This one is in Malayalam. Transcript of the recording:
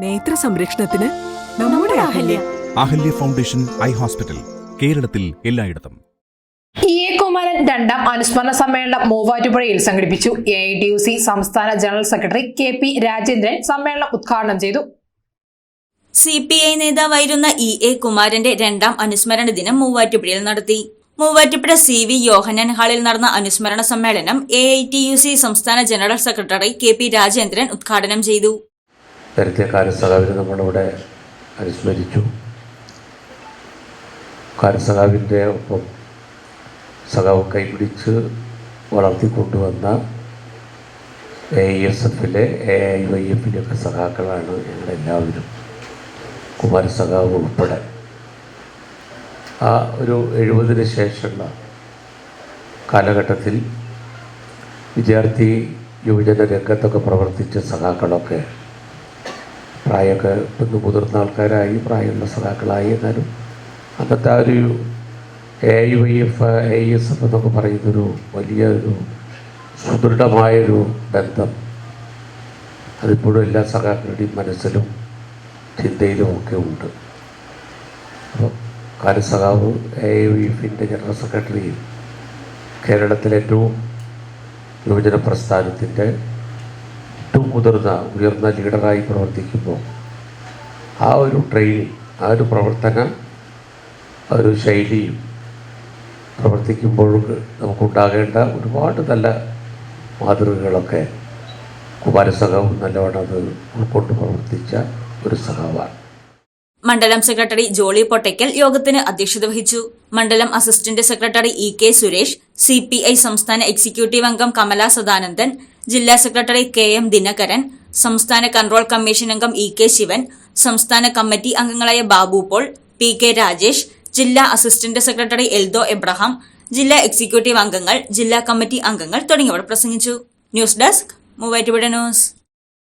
നേത്ര സംരക്ഷണത്തിന് നമ്മുടെ Ahalya. Ahalya Foundation Eye Hospital കേരളത്തിൽ എല്ലായിടത്തും. ഇ. എ. കുമാരൻ രണ്ടാം അനുസ്മരണ സമ്മേളനം മൂവാറ്റുപുഴയിൽ സംഘടിപ്പിച്ചു. A. I. T. U. C സംസ്ഥാന general secretary K. P. Rajendran സമ്മേളനം ഉദ്ഘാടനം ചെയ്തു. സി. പി. ഐ. നേതാവായിരുന്ന ഇ. എ. കുമാരന്റെ രണ്ടാം അനുസ്മരണ ദിനം മൂവാറ്റുപുഴയിൽ നടത്തി. മൂവാറ്റുപുഴ സി. വി. യോഹനൻ ഹാളിൽ നടന്ന അനുസ്മരണ സമ്മേളനം A. I. T. U. C സംസ്ഥാന general secretary K. P. Rajendran ഉദ്ഘാടനം ചെയ്തു. നേരത്തെ കാരസഖാവിനെ നമ്മളിവിടെ അനുസ്മരിച്ചു. കാരസഖാവിന്റെ ഒപ്പം സഖാവ് കൈപിടിച്ച് വളർത്തിക്കൊണ്ടുവന്ന എ എസ് എഫിലെ എ ഐ വൈ എഫിലൊക്കെ സഖാക്കളാണ് ഞങ്ങളെല്ലാവരും. കുമാരസഖാവ് ഉൾപ്പെടെ. ആ ഒരു എഴുപതിന് ശേഷമുള്ള കാലഘട്ടത്തിൽ വിദ്യാർത്ഥി യുവജന രംഗത്തൊക്കെ പ്രവർത്തിച്ച സഖാക്കളൊക്കെ പ്രായമൊക്കെ ഒന്ന് മുതിർന്ന ആൾക്കാരായി പ്രായമുള്ള സഖാക്കളായി എന്നാലും അന്നത്തെ ആ ഒരു A I Y F A S F എന്നൊക്കെ പറയുന്നൊരു വലിയ ഒരു സുദൃഢമായൊരു ബന്ധം. അതിപ്പോഴും എല്ലാ സഖാക്കളുടെയും മനസ്സിലും ചിന്തയിലും ഒക്കെ ഉണ്ട്. അപ്പോൾ കാലസഖാവ് എ ഐ വൈ എഫിന്റെ ജനറൽ സെക്രട്ടറി കേരളത്തിലെ ഏറ്റവും യുവജന പ്രസ്ഥാനത്തിന്റെ മുതിർന്ന ഉയർന്ന ലീഡറായി പ്രവർത്തിക്കുമ്പോൾ ആ ഒരു ട്രെയിനിങ് ആ ഒരു പ്രവർത്തന ഒരു ശൈലിയും പ്രവർത്തിക്കുമ്പോഴും നമുക്കുണ്ടാകേണ്ട ഒരുപാട് നല്ല മാതൃകകളൊക്കെ കുമാരസഖാവും നല്ലവണ്ണം അത് ഉൾക്കൊണ്ട് പ്രവർത്തിച്ച ഒരു സഖാവാണ്. മണ്ഡലം സെക്രട്ടറി ജോളി പൊട്ടയ്ക്കൽ യോഗത്തിന് അധ്യക്ഷത വഹിച്ചു. മണ്ഡലം assistant secretary E K Suresh C P I സംസ്ഥാന എക്സിക്യൂട്ടീവ് അംഗം കമല സദാനന്ദൻ ജില്ലാ സെക്രട്ടറി കെ എം ദിനകരൻ സംസ്ഥാന കൺട്രോൾ കമ്മീഷൻ അംഗം ഇ കെ ശിവൻ സംസ്ഥാന കമ്മിറ്റി അംഗങ്ങളായ Babu Paul P K Rajesh ജില്ലാ അസിസ്റ്റന്റ് സെക്രട്ടറി എൽദോ എബ്രഹാം ജില്ലാ എക്സിക്യൂട്ടീവ് അംഗങ്ങൾ ജില്ലാ കമ്മിറ്റി അംഗങ്ങൾ തുടങ്ങിയവർ പ്രസംഗിച്ചു. News desk Muvattupuzha news.